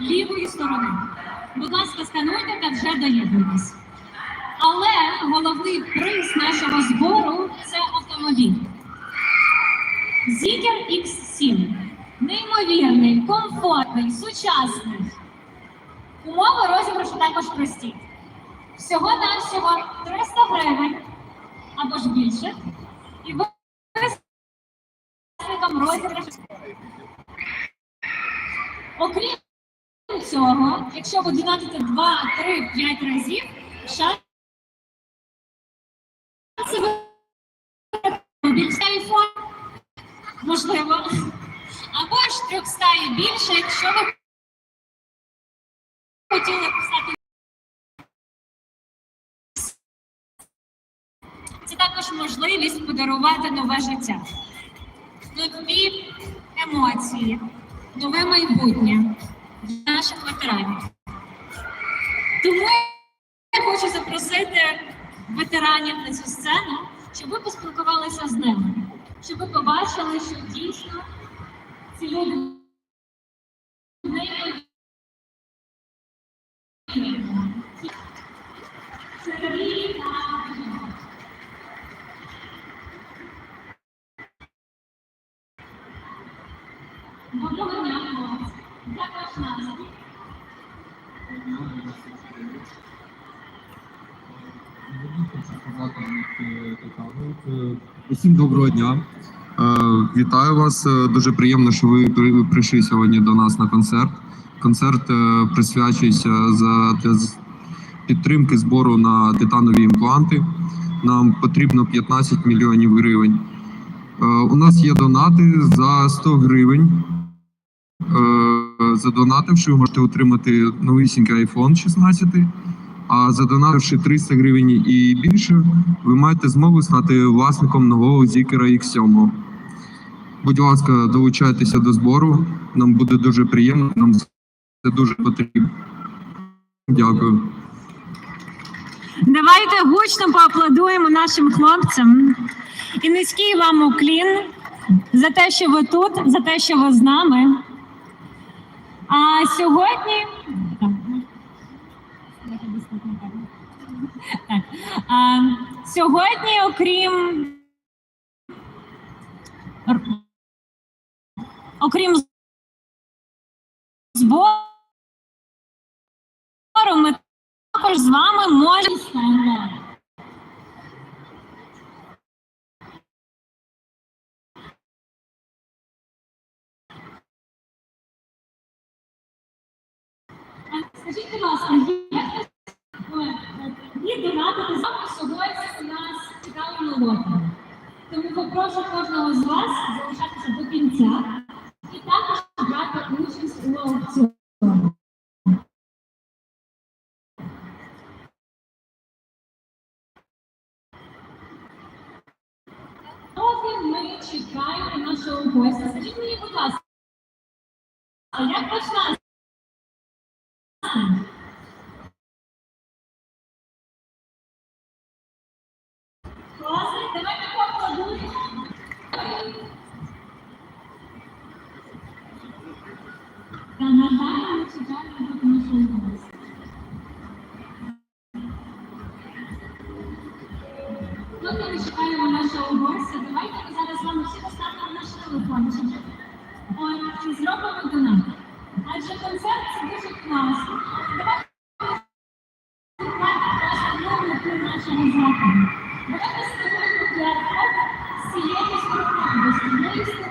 лівої сторони. Будь ласка, скануйте та вже доєднуйтесь. Але головний приз нашого збору це автомобіль. Zikr X7. Неймовірний, комфортний, сучасний. Умови розіграшу також прості. Всього-навсього 300 гривень або ж більше. І ви розіграшу. Окрім цього, якщо ви донатите 2, 3, 5 разів, шанси ви більше айфон, можливо, або ж 300 і більше, якщо ви хотіли писати. Це також можливість подарувати нове життя, нові емоції, нове майбутнє для наших ветеранів. Тому я хочу запросити ветеранів на цю сцену, щоб ви поспілкувалися з ними, щоб ви побачили, що дійсно ці люди неймовірні. Усім доброго дня. Е, Вітаю вас. Е, Дуже приємно, що ви прийшли сьогодні до нас на концерт. Концерт е, присвячується за підтримки збору на титанові імпланти. Нам потрібно 15 мільйонів гривень. У нас є донати за 100 гривень. Е, Задонативши, ви можете отримати новісінький iPhone 16. А задонативши 300 гривень і більше, ви маєте змогу стати власником нового Zikr X7. Будь ласка, долучайтеся до збору. Нам буде дуже приємно, нам це дуже потрібно. Дякую. Давайте гучно поаплодуємо нашим хлопцям. І низький вам уклін за те, що ви тут, за те, що ви з нами. А сьогодні. А, сьогодні, окрім. Окрім збору, ми також з вами можемо Скажіть, будь ласка, є є донатити вами сьогодні у нас цікаві молоді. Тому попрошу кожного з вас залишатися до кінця і також брати участь у аукціоні. Ми чекаємо нашого гостя, скажіть мені, будь ласка, як ваш настрій? Класний, давайте поаплодуємо. Та нагадаємо, ми чекаємо до нашого гостя. Поки ми чекаємо нашого гостя, давайте ми зараз з вами всі поставимо наш телефончик. От, і зробимо донат. Адже концерт це дуже класно. Давайте Давайте просто знову мету нашого заходу. Давайте створимо QR-код з цієї